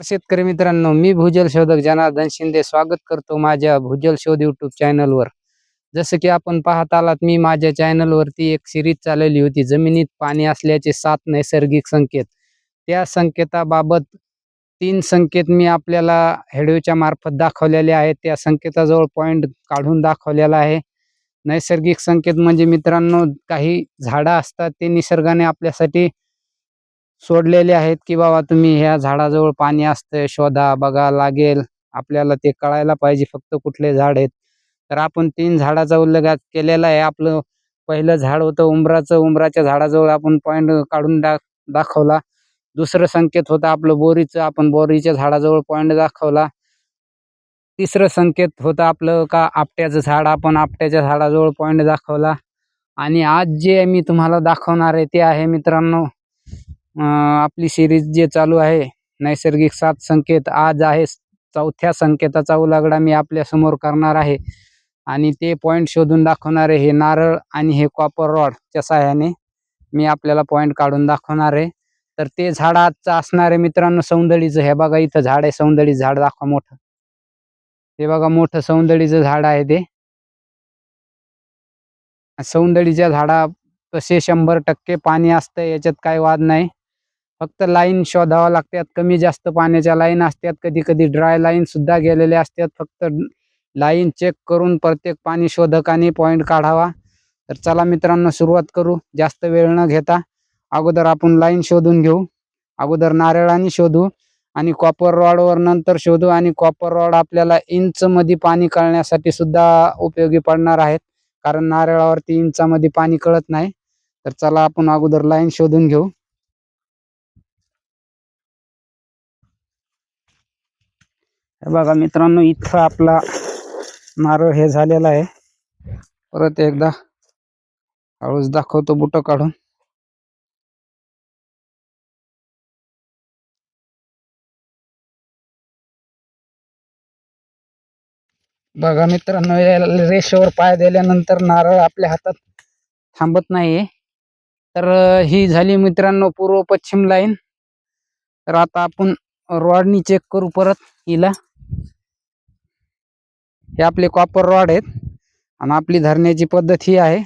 शेतकरी मित्रांनो मी भूजल शोधक जनार्दन शिंदे स्वागत करतो माझ्या भूजल शोध युट्यूब चॅनलवर जसं की आपण पाहत आलात मी माझ्या चॅनलवरती एक सिरीज चालवली होती जमिनीत पाणी असल्याचे सात नैसर्गिक संकेत. त्या संकेताबाबत तीन संकेत मी आपल्याला हेडवेच्या मार्फत दाखवलेले आहेत. त्या संकेताजवळ पॉईंट काढून दाखवलेला आहे. नैसर्गिक संकेत म्हणजे मित्रांनो काही झाडं असतात ते निसर्गाने आपल्यासाठी सोडलेले आहेत की बाबा तुम्ही ह्या झाडाजवळ पाणी असतंय शोधा बघा लागेल. आपल्याला ते कळायला पाहिजे फक्त कुठले झाड आहेत. तर आपण तीन झाडाचा उल्लेख केलेला आहे. आपलं पहिलं झाड होतं उंबराचं. उंबराच्या झाडाजवळ आपण पॉईंट काढून दा दाखवला. दुसरं संकेत होतं आपलं बोरीचं. आपण बोरीच्या झाडाजवळ पॉईंट दाखवला. तिसरं संकेत होतं आपलं का आपट्याचं झाड. आपण आपट्याच्या झाडाजवळ पॉईंट दाखवला. आणि आज जे मी तुम्हाला दाखवणार आहे ते आहे मित्रांनो आपली सिरीज जे चालू आहे नैसर्गिक सात संकेत आज आहे चौथ्या संकेताचा उलागडा मी आपल्यासमोर करणार आहे. आणि ते पॉईंट शोधून दाखवणार आहे हे नारळ आणि हे कॉपर रॉडच्या सहाय्याने मी आपल्याला पॉईंट काढून दाखवणार आहे. तर ते झाड आजचं असणार आहे मित्रांनो सौंदळीचं. हे बघा इथं झाड आहे सौंदळी झाड दाखवा मोठं. हे बघा मोठं सौंदळीचं झाड आहे ते. सौंदळीच्या झाडा तसे शंभर टक्के पाणी असतं याच्यात काही वाद नाही. फक्त लाईन शोधावं लागतात. कमी जास्त पाण्याच्या लाईन असतात. कधी कधी ड्राय लाईन सुद्धा गेलेल्या असतात. फक्त लाईन चेक करून प्रत्येक पाणी शोधकाने पॉईंट काढावा. तर चला मित्रांनो सुरुवात करू. जास्त वेळ न घेता अगोदर आपण लाईन शोधून घेऊ. अगोदर नारळाने शोधू आणि कॉपर रॉडवर नंतर शोधू आणि कॉपर रॉड आपल्याला इंचमध्ये पाणी कळण्यासाठी सुद्धा उपयोगी पडणार आहेत. कारण नारळावरती इंचामध्ये पाणी कळत नाही. तर चला आपण अगोदर लाईन शोधून घेऊ. बघा मित्रांनो इथं आपला नारळ हे झालेला आहे. परत एकदा हळूच दाखवतो बुट काढून. बघा मित्रांनो रेषेवर पाय दिल्यानंतर नारळ आपल्या हातात थांबत नाहीये. तर ही झाली मित्रांनो पूर्व पश्चिम लाईन तर आता आपण रॉडनी चेक करू परत हिला. हे आपले कॉपर रॉड आहेत आणि आपली धरण्याची पद्धत ही आहे.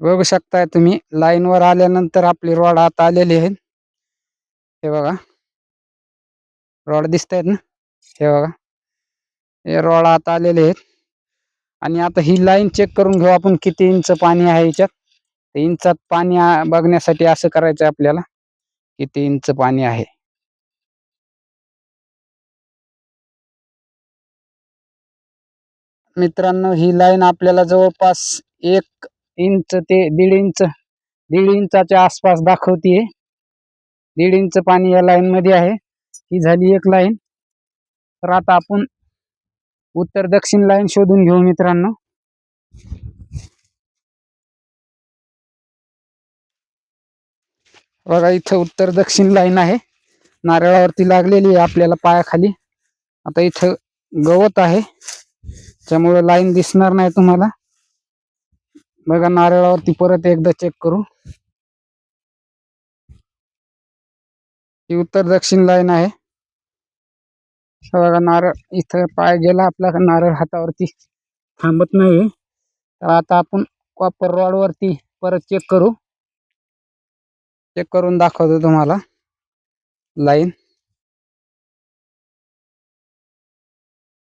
बघू शकताय तुम्ही लाईनवर आल्यानंतर आपली रॉड आता आलेली आहेत हे बघा. रॉड दिसत आहेत ना? हे बघा. हे रॉड आता आलेले आहेत. आणि आता ही लाईन चेक करून घेऊ आपण किती इंच पाणी आहे याच्यात. तर इंचात पाणी बघण्यासाठी असं करायचं आपल्याला. किती इंच पाणी आहे. मित्रांनो ही लाईन आपल्याला जवळपास एक इंच ते दीड इंच दीड इंचाच्या आसपास दाखवतीये. दीड इंच पाणी या लाईन मध्ये आहे. ही झाली एक लाईन. तर आता आपण उत्तर दक्षिण लाईन शोधून घेऊ मित्रांनो. बघा इथं उत्तर दक्षिण लाईन आहे. नारळावरती लागलेली आहे आपल्याला पायाखाली. आता इथं गवत आहे. त्यामुळे लाईन दिसणार नाही तुम्हाला. बघा नारळावरती परत एकदा चेक करू. ही उत्तर दक्षिण लाईन आहे. बघा नारळ इथं पाय गेला आपला नारळ हातावरती. थांबत नाही तर आता आपण कॉपर रॉडवरती परत चेक करू. चेक करून दाखवतो तुम्हाला लाईन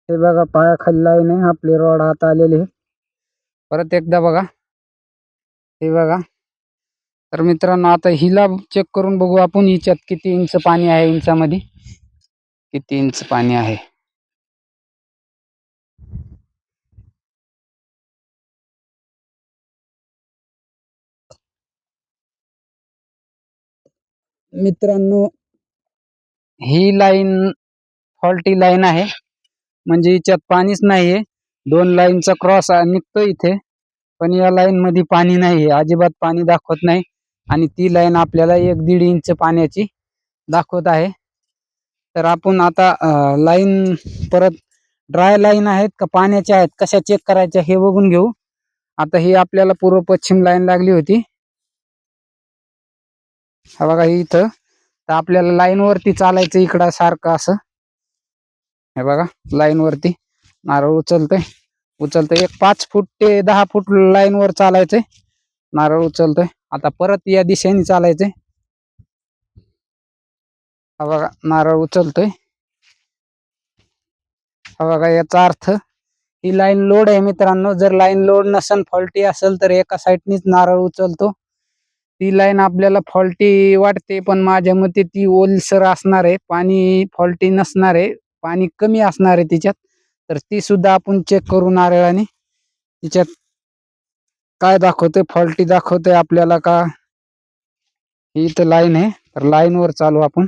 हे बघा पायाखाली लाईन आहे आपले रॉड हात आलेले परत एकदा बघा. हे बघा. तर मित्रांनो आता हिला चेक करून बघू आपण हिच्यात किती इंच पाणी आहे इंचामध्ये किती इंच पाणी आहे. मित्रांनो ही लाईन फॉल्टी लाईन आहे. म्हणजे हिच्यात पाणीच नाहीये. दोन लाईनचा क्रॉस निघतो इथे. पण या लाईन मध्ये पाणी नाहीये. अजिबात पाणी दाखवत नाही. आणि ती लाईन आपल्याला एक दीड इंच पाण्याची दाखवत आहे. तर आपण आता लाईन परत ड्राय लाईन आहेत का पाण्याच्या आहेत कशा चेक करायच्या हे बघून घेऊ. आता ही आपल्याला पूर्व पश्चिम लाईन लागली होती. हा बघा इथं. तर आपल्याला लाईन वरती चालायचं इकडं सारखं असं. हे बघा लाईन वरती नारळ उचलतोय. उचलतोय एक पाच फूट ते दहा फूट लाईन वर चालायचंय. नारळ उचलतोय. आता परत या दिशेने चालायचंय. हा बघा नारळ उचलतोय. हा बघा याचा अर्थ ही लाईन लोड आहे मित्रांनो. जर लाईन लोड नसेल फॉल्टी असेल तर एका साईडनीच नारळ उचलतो. ती लाईन आपल्याला फॉल्टी वाटते पण माझ्या मते ती ओलसर असणार आहे. पाणी फॉल्टी नसणार आहे. पाणी कमी असणार आहे तिच्यात तर ती सुद्धा आपण चेक करू नारळाने तिच्यात काय दाखवते फॉल्टी दाखवते आपल्याला का? ही इथं लाईन आहे तर लाईन वर चालू आपण.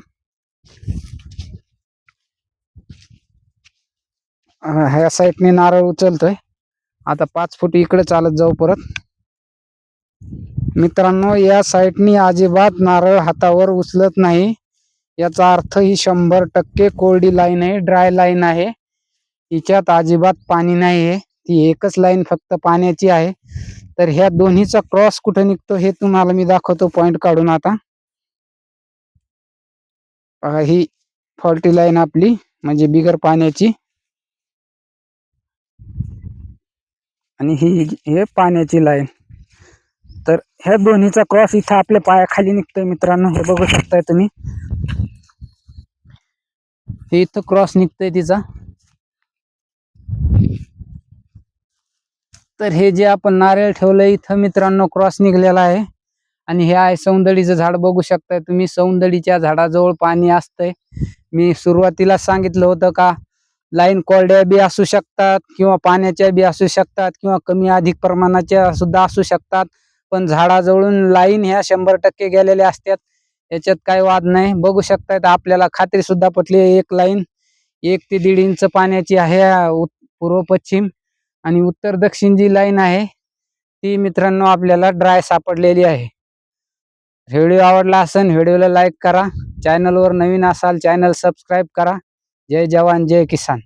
ह्या साईडने नारळ उचलतोय. आता पाच फूट इकडे चालत जाऊ परत. मित्रांनो या साईडनी अजिबात नारळ हातावर उचलत नाही. याचा अर्थ ही शंभर टक्के कोरडी लाईन आहे ड्राय लाईन आहे. हिच्यात अजिबात पाणी नाही आहे. ती एकच लाईन फक्त पाण्याची आहे. तर ह्या दोन्हीचा क्रॉस कुठं निघतो हे तुम्हाला मी दाखवतो पॉइंट काढून आता. ही फॉल्टी लाईन आपली म्हणजे बिगर पाण्याची. आणि ही हे पाण्याची लाईन. तर ह्या दोन्हीचा क्रॉस इथं आपल्या पायाखाली निघतोय मित्रांनो हे बघू शकताय तुम्ही. हे इथं क्रॉस निघतोय तिचा. तर हे जे आपण नारळ ठेवलंय इथं मित्रांनो क्रॉस निघलेला आहे. आणि हे आहे सौंदळीचं झाड. बघू शकताय तुम्ही सौंदळीच्या झाडाजवळ पाणी असतंय. मी सुरुवातीला सांगितलं होतं का लाईन कोरड्या बी असू शकतात किंवा पाण्याच्या बी असू शकतात किंवा कमी अधिक प्रमाणाच्या सुद्धा असू शकतात. पण झाडाजवळून लाईन ह्या शंभर टक्के गेलेल्या असतात. याच्यात काही वाद नाही. बघू शकतायत आपल्याला खात्री सुद्धा पटली एक लाईन एक ते दीड इंच पाण्याची आहे पूर्व पश्चिम आणि उत्तर दक्षिण जी लाईन आहे ती मित्रांनो आपल्याला ड्राय सापडलेली आहे. व्हिडिओ आवडला असेल व्हिडिओला लाईक करा. चॅनलवर नवीन असाल चॅनल सबस्क्राईब करा. जय जवान जय किसान.